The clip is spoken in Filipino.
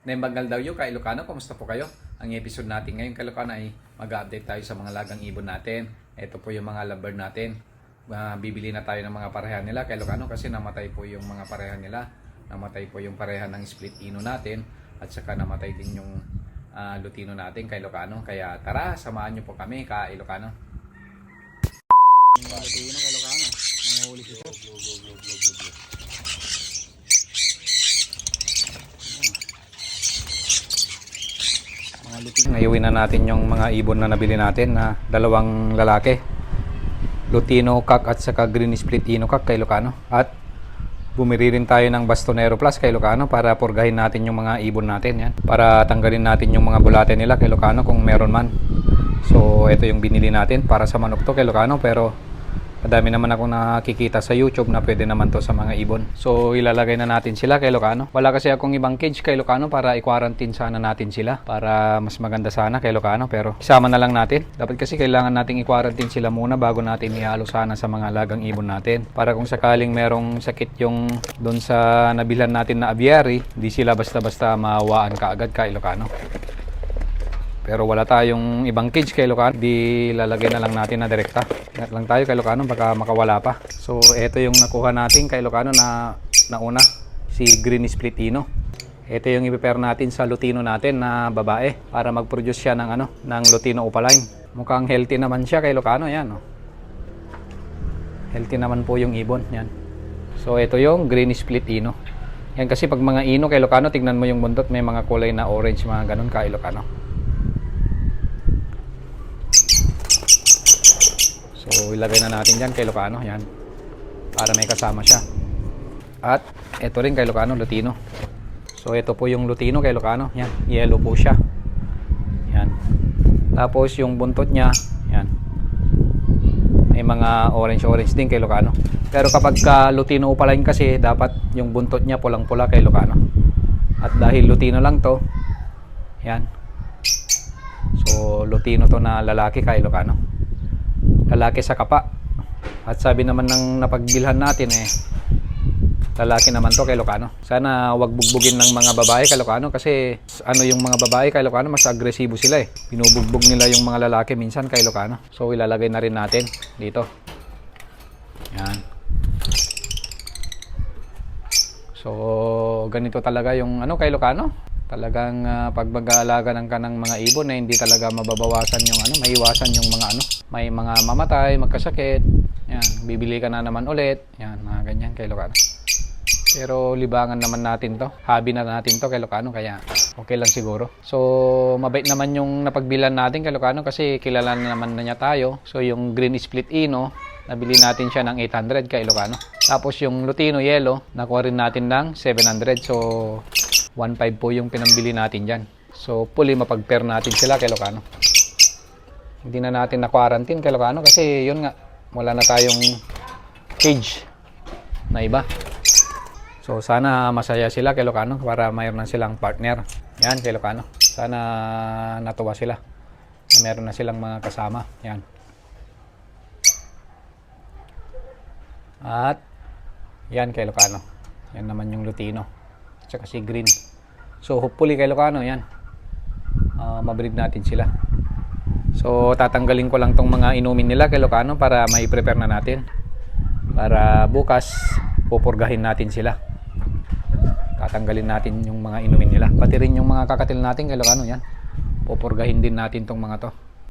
Nembangal daw yung kay Ilocano, kamusta po kayo? Ang episode natin ngayon kay Ilocano ay mag-update tayo sa mga lagang ibon natin. Ito po yung mga lovebird natin. Ah, bibili na tayo ng mga parehan nila kay Ilocano kasi namatay po yung mga parehan nila. Namatay po yung parehan ng split ino natin at saka namatay din yung ah, lutino natin kay Ilocano. Kaya tara, samahan niyo po kami kay Ilocano. Lutino kay Ilocano. Nanguhuli mga lutino. Ngayuin na natin yung mga ibon na nabili natin na dalawang lalaki. Lutino Kak at saka Green Split Ino Kak kay Lucano. At bumili rin tayo ng Bastonero Plus kay Lucano para purgahin natin yung mga ibon natin. Yan. Para tanggalin natin yung mga bulate nila kay Lucano kung meron man. So ito yung binili natin para sa manok to kay Lucano pero Madami naman akong nakikita sa YouTube na pwede naman to sa mga ibon. So ilalagay na natin sila kay Locano. Wala kasi akong ibang cage kay Locano para i-quarantine sana natin sila para mas maganda sana kay Locano pero isama na lang natin. Dapat kasi kailangan nating i-quarantine sila muna bago natin ihalo sana sa mga lagang ibon natin. Para kung sakaling merong sakit yung doon sa nabilan natin na aviary, di sila basta-basta mawaan kaagad kay Locano. Pero wala tayong ibang cage kay Lucano. Di lalagay na lang natin na direkta. Ingat lang tayo kay Lucano baka makawala pa. So ito yung nakuha natin kay Lucano na nauna. Si Green Split Ino. Ito yung i-prepare natin sa Lutino natin na babae para mag-produce siya ng ano, ng Lutino Opaline. Mukhang healthy naman siya kay Lucano yan, oh. Healthy naman po yung ibon, yan. So ito yung Green Split Ino. Yan kasi pag mga ino kay Lucano, tignan mo yung bundot, may mga kulay na orange, mga ganun kay Lucano. So ilagay na natin dyan kay Lucano, yan. Para may kasama siya. At ito rin kay Lucano, Lutino. So ito po yung Lutino kay Lucano, yan. Yellow po siya. Yan. Tapos yung buntot niya, yan. May mga orange-orange din kay Lucano. Pero kapag ka Lutino Opaline kasi, dapat yung buntot niya pulang-pula kay Lucano. At dahil Lutino lang to, yan. So Lutino to na lalaki kay Lucano lalaki sa kapa. At sabi naman ng napagbilhan natin eh, lalaki naman to kay Lucano. Sana wag bugbugin ng mga babae kay Lucano kasi ano yung mga babae kay Lucano mas agresibo sila eh. Binubugbog nila yung mga lalaki minsan kay Lucano. So ilalagay na rin natin dito. Yan. So ganito talaga yung ano kay Lucano. Talagang uh, pag mag-aalaga ng kanang mga ibon na hindi talaga mababawasan yung ano, maiwasan yung mga ano, may mga mamatay, magkasakit. Yan, bibili ka na naman ulit. Yan, mga ganyan kay Lucano. Pero libangan naman natin to. Hobby na natin to kay Lucano kaya okay lang siguro. So mabait naman yung napagbilan natin kay Lucano kasi kilala na naman na niya tayo. So yung green split ino, nabili natin siya ng 800 kay Lucano. Tapos yung Lutino yellow, nakuha rin natin ng 700. So 1.5 po yung pinambili natin dyan. So, fully mapag-pair natin sila kay Locano. Hindi na natin na-quarantine kay Locano kasi yun nga, wala na tayong cage na iba. So, sana masaya sila kay Locano para mayroon na silang partner. Yan kay Locano. Sana natuwa sila. Na meron na silang mga kasama. Yan. At yan kay Locano. Yan naman yung Lutino tsaka si Green. So hopefully kay Lucano yan. Uh, mabreed natin sila. So tatanggalin ko lang tong mga inumin nila kay Lucano para may prepare na natin. Para bukas pupurgahin natin sila. Tatanggalin natin yung mga inumin nila. Pati rin yung mga kakatil natin kay Lucano yan. Pupurgahin din natin tong mga to.